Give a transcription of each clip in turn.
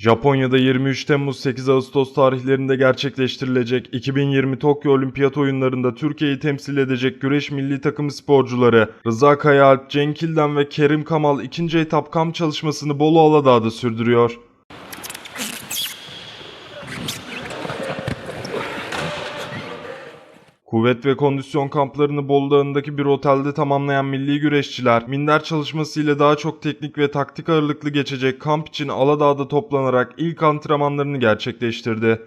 Japonya'da 23 Temmuz 8 Ağustos tarihlerinde gerçekleştirilecek 2020 Tokyo Olimpiyat Oyunlarında Türkiye'yi temsil edecek güreş milli takımı sporcuları Rıza Kayaalp, Cenk İlden ve Kerim Kamal ikinci etap kamp çalışmasını Bolu Aladağ'da sürdürüyor. Kuvvet ve kondisyon kamplarını Bolu Dağı'ndaki bir otelde tamamlayan milli güreşçiler, minder çalışmasıyla daha çok teknik ve taktik ağırlıklı geçecek kamp için Aladağ'da toplanarak ilk antrenmanlarını gerçekleştirdi.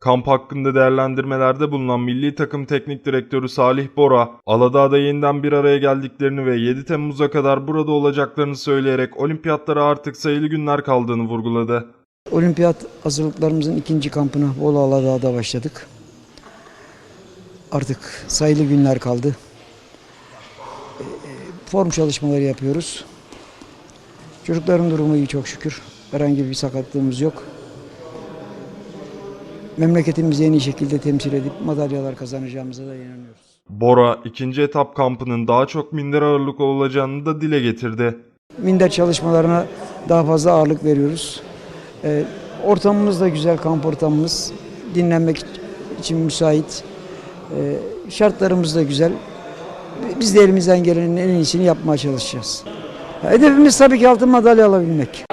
Kamp hakkında değerlendirmelerde bulunan milli takım teknik direktörü Salih Bora, Aladağ'da yeniden bir araya geldiklerini ve 7 Temmuz'a kadar burada olacaklarını söyleyerek olimpiyatlara artık sayılı günler kaldığını vurguladı. Olimpiyat hazırlıklarımızın ikinci kampına Bolu Aladağ'da başladık. Artık sayılı günler kaldı. Ee, Form çalışmaları yapıyoruz. Çocukların durumu iyi çok şükür. Herhangi bir sakatlığımız yok. Memleketimizi en iyi şekilde temsil edip madalyalar kazanacağımıza da inanıyoruz. Bora, ikinci etap kampının daha çok minder ağırlıklı olacağını da dile getirdi. Minder çalışmalarına daha fazla ağırlık veriyoruz. Ee, ortamımız da güzel, kamp ortamımız. Dinlenmek için müsait. Ee, şartlarımız da güzel. Biz de elimizden gelenin en iyisini yapmaya çalışacağız. Hedefimiz tabii ki altın madalya alabilmek.